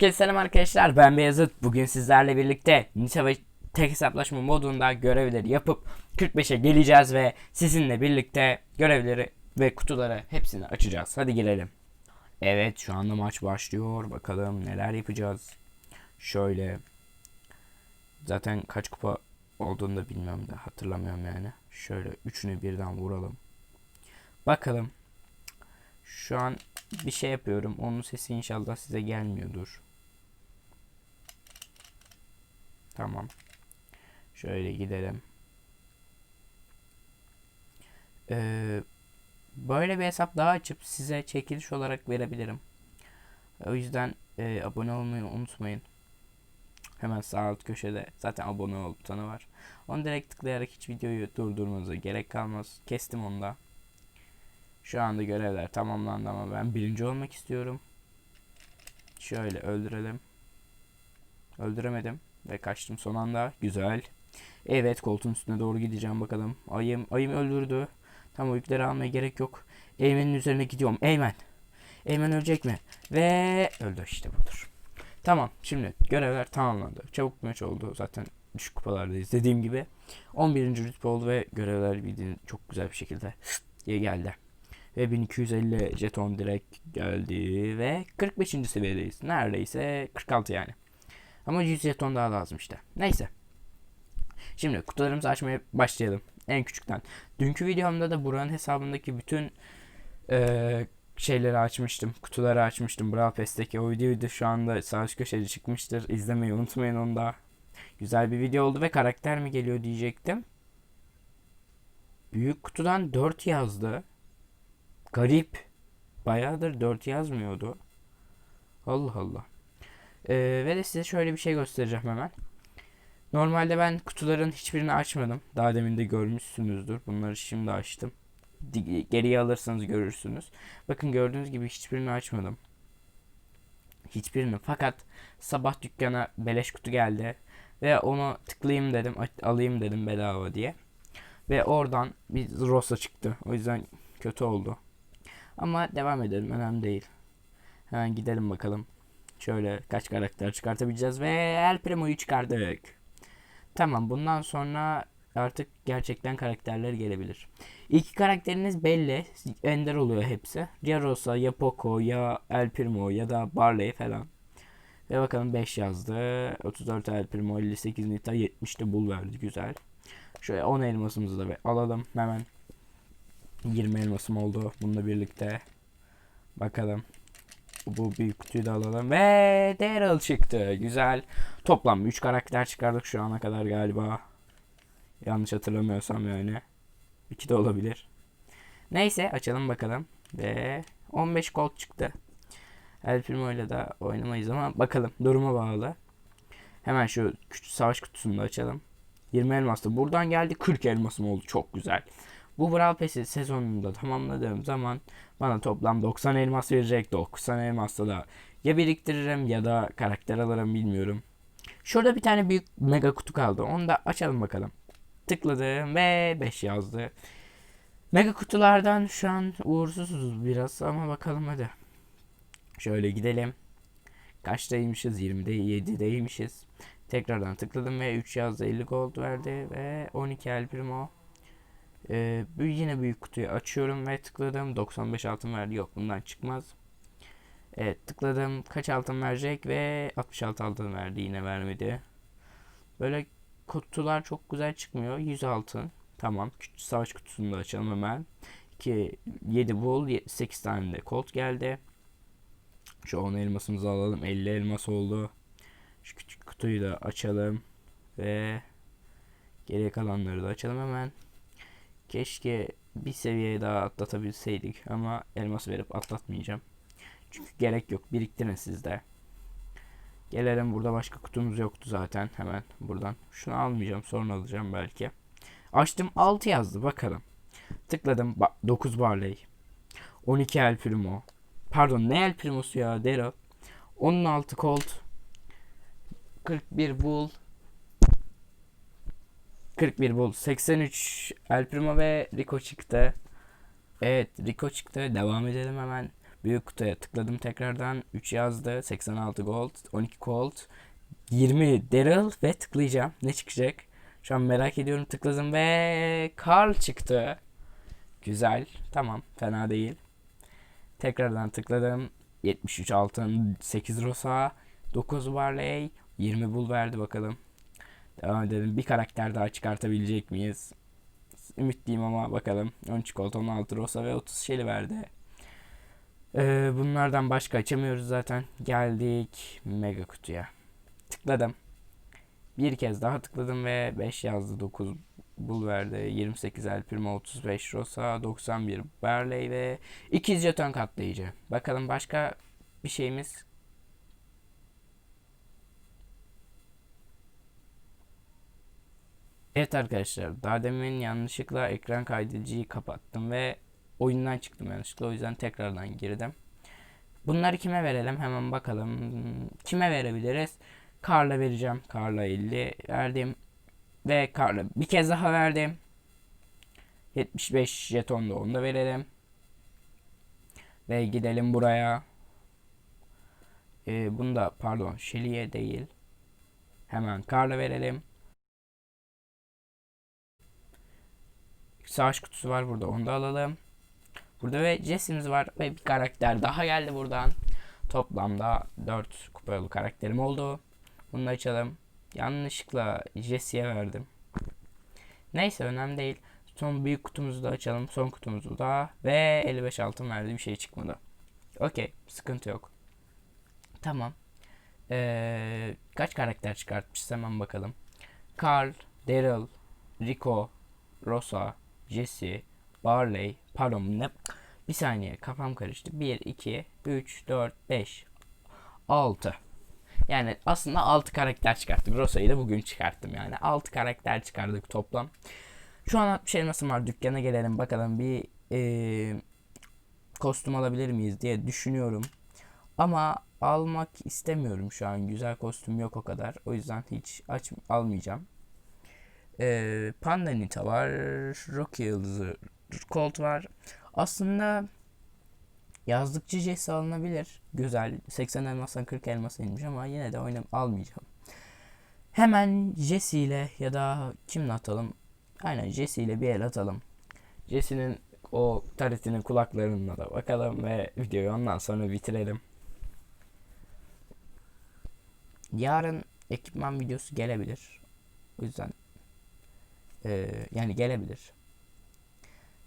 Herkese selam arkadaşlar ben Beyazıt. Bugün sizlerle birlikte Nite ve tek hesaplaşma modunda görevleri yapıp 45'e geleceğiz ve sizinle birlikte görevleri ve kutuları hepsini açacağız. Hadi girelim. Evet şu anda maç başlıyor. Bakalım neler yapacağız. Şöyle. Zaten kaç kupa olduğunu da bilmiyorum da hatırlamıyorum yani. Şöyle üçünü birden vuralım. Bakalım. Şu an bir şey yapıyorum. Onun sesi inşallah size gelmiyordur. Tamam. Şöyle gidelim. Ee, böyle bir hesap daha açıp size çekiliş olarak verebilirim. O yüzden e, abone olmayı unutmayın. Hemen sağ alt köşede zaten abone ol butonu var. Onu direkt tıklayarak hiç videoyu durdurmanıza gerek kalmaz. Kestim onu da. Şu anda görevler tamamlandı ama ben birinci olmak istiyorum. Şöyle öldürelim. Öldüremedim ve kaçtım son anda. Güzel. Evet koltuğun üstüne doğru gideceğim bakalım. Ayım, ayım öldürdü. Tam o yükleri almaya gerek yok. Eymen'in üzerine gidiyorum. Eymen. Eymen ölecek mi? Ve öldü işte budur. Tamam şimdi görevler tamamlandı. Çabuk maç oldu. Zaten düşük kupalardayız. Dediğim gibi 11. rütbe oldu ve görevler bildiğin çok güzel bir şekilde geldi. Ve 1250 jeton direkt geldi ve 45. seviyedeyiz. Neredeyse 46 yani. Ama 100 jeton daha lazım işte. Neyse. Şimdi kutularımızı açmaya başlayalım. En küçükten. Dünkü videomda da buranın hesabındaki bütün e, şeyleri açmıştım. Kutuları açmıştım. Brawl Pass'teki o videoyu da şu anda sağ üst köşede çıkmıştır. İzlemeyi unutmayın onu da. Güzel bir video oldu ve karakter mi geliyor diyecektim. Büyük kutudan 4 yazdı. Garip. Bayağıdır 4 yazmıyordu. Allah Allah. Ee, ve de size şöyle bir şey göstereceğim hemen. Normalde ben kutuların hiçbirini açmadım. Daha demin de görmüşsünüzdür. Bunları şimdi açtım. Geriye alırsanız görürsünüz. Bakın gördüğünüz gibi hiçbirini açmadım. Hiçbirini. Fakat sabah dükkana beleş kutu geldi. Ve onu tıklayayım dedim. Alayım dedim bedava diye. Ve oradan bir Rosa çıktı. O yüzden kötü oldu. Ama devam edelim. Önemli değil. Hemen gidelim bakalım. Şöyle kaç karakter çıkartabileceğiz ve El Primo'yu çıkardık. Tamam bundan sonra artık gerçekten karakterler gelebilir. İki karakteriniz belli. Ender oluyor hepsi. Ya Rosa ya Poco ya El Primo ya da Barley falan. Ve bakalım 5 yazdı. 34 El Primo 58 Nita 70 de Bull verdi. Güzel. Şöyle 10 elmasımızı da alalım hemen. 20 elmasım oldu bununla birlikte. Bakalım. Bu büyük kutuyu da alalım. Ve Daryl çıktı. Güzel. Toplam 3 karakter çıkardık şu ana kadar galiba. Yanlış hatırlamıyorsam yani. 2 de olabilir. Neyse açalım bakalım. Ve 15 gold çıktı. El Primo ile de oynamayız ama bakalım duruma bağlı. Hemen şu küçük savaş kutusunu da açalım. 20 elmas da buradan geldi. 40 elmasım oldu. Çok güzel. Bu Brawl Pass'i sezonunda tamamladığım zaman bana toplam 90 elmas verecek. 90 elmasla da ya biriktiririm ya da karakter alırım bilmiyorum. Şurada bir tane büyük mega kutu kaldı. Onu da açalım bakalım. Tıkladım ve 5 yazdı. Mega kutulardan şu an uğursuzuz biraz ama bakalım hadi. Şöyle gidelim. Kaçtaymışız? 20'de 7'deymişiz. Tekrardan tıkladım ve 3 yazdı 50 gold verdi ve 12 el primo. Ee, yine büyük kutuyu açıyorum ve tıkladım. 95 altın verdi. Yok bundan çıkmaz. Evet tıkladım. Kaç altın verecek ve 66 altın verdi. Yine vermedi. Böyle kutular çok güzel çıkmıyor. 100 altın. Tamam. Savaş kutusunu da açalım hemen. 2, 7 bull, 8 tane de colt geldi. Şu 10 elmasımızı alalım. 50 elmas oldu. Şu küçük kutuyu da açalım. Ve geriye kalanları da açalım hemen. Keşke bir seviye daha atlatabilseydik ama elmas verip atlatmayacağım. Çünkü gerek yok. Biriktirin sizde. Gelelim burada başka kutumuz yoktu zaten. Hemen buradan. Şunu almayacağım. Sonra alacağım belki. Açtım 6 yazdı. Bakalım. Tıkladım. Ba 9 Barley. 12 El Primo. Pardon ne El Primo'su ya Daryl. 16 Colt. 41 Bull. 41 bul. 83 El Primo ve Rico çıktı. Evet Rico çıktı. Devam edelim hemen. Büyük kutuya tıkladım tekrardan. 3 yazdı. 86 gold, 12 gold, 20 Daryl ve tıklayacağım. Ne çıkacak? Şu an merak ediyorum. Tıkladım ve Carl çıktı. Güzel. Tamam. Fena değil. Tekrardan tıkladım. 73 altın, 8 rosa, 9 barley, 20 bul verdi bakalım. Devam edelim. Bir karakter daha çıkartabilecek miyiz? Ümitliyim ama bakalım. 13 gold, 16 rosa ve 30 şeli verdi. Ee, bunlardan başka açamıyoruz zaten. Geldik mega kutuya. Tıkladım. Bir kez daha tıkladım ve 5 yazdı 9 bul verdi. 28 El Primo 35 Rosa 91 Barley ve 2 jeton katlayıcı. Bakalım başka bir şeyimiz Evet arkadaşlar daha demin yanlışlıkla ekran kaydediciyi kapattım ve oyundan çıktım yanlışlıkla o yüzden tekrardan girdim. Bunları kime verelim hemen bakalım. Kime verebiliriz? Karla vereceğim. Karla 50 verdim. Ve Karla bir kez daha verdim. 75 jeton da onu da verelim. Ve gidelim buraya. Ee, bunu da pardon Shelly'e değil. Hemen Karla verelim. Savaş kutusu var burada onu da alalım. Burada ve Jesse'miz var ve bir karakter daha geldi buradan. Toplamda 4 kupalı karakterim oldu. Bunu açalım. Yanlışlıkla Jesse'ye verdim. Neyse önemli değil. Son büyük kutumuzu da açalım. Son kutumuzu da. Ve 55 altın verdi bir şey çıkmadı. Okey. Sıkıntı yok. Tamam. Ee, kaç karakter çıkartmışız hemen bakalım. Carl, Daryl, Rico, Rosa, Jesse, Barley, pardon ne? Bir saniye kafam karıştı. 1, 2, 3, 4, 5, 6. Yani aslında 6 karakter çıkarttık. Rosa'yı da bugün çıkarttım yani. 6 karakter çıkardık toplam. Şu an 60 elmasım var. Dükkana gelelim bakalım bir e, kostüm alabilir miyiz diye düşünüyorum. Ama almak istemiyorum şu an. Güzel kostüm yok o kadar. O yüzden hiç aç almayacağım. E, Panda Nita var. Rocky Yıldızı Colt var. Aslında yazdıkça Jesse alınabilir. Güzel. 80 elmasdan 40 elmas inmiş ama yine de oynam almayacağım. Hemen Jesse ile ya da kimle atalım? Aynen Jesse ile bir el atalım. Jesse'nin o taretinin kulaklarına da bakalım ve videoyu ondan sonra bitirelim. Yarın ekipman videosu gelebilir. O yüzden e, yani gelebilir.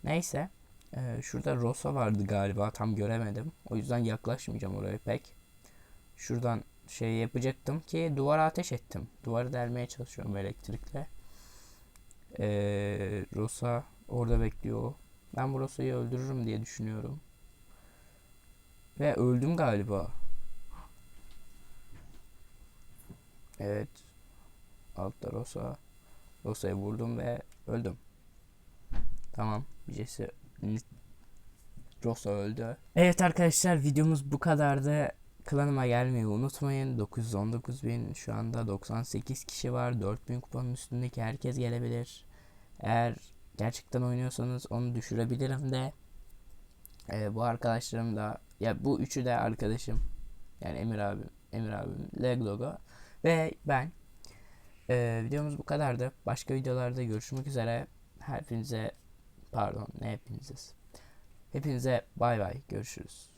Neyse. Ee, şurada Rosa vardı galiba tam göremedim. O yüzden yaklaşmayacağım oraya pek. Şuradan şey yapacaktım ki duvara ateş ettim. Duvarı delmeye çalışıyorum elektrikle. Ee, Rosa orada bekliyor. Ben bu Rosa'yı öldürürüm diye düşünüyorum. Ve öldüm galiba. Evet. Altta Rosa. Rosa'yı vurdum ve öldüm. Tamam. Jesse Rosa öldü. Evet arkadaşlar videomuz bu kadardı. Klanıma gelmeyi unutmayın. 919 bin şu anda 98 kişi var. 4000 kupanın üstündeki herkes gelebilir. Eğer gerçekten oynuyorsanız onu düşürebilirim de. Ee, bu arkadaşlarım da ya bu üçü de arkadaşım. Yani Emir abim, Emir abim, Leglogo ve ben. Ee, videomuz bu kadardı. Başka videolarda görüşmek üzere. Hepinize pardon ne hepinize. Hepinize bay bay görüşürüz.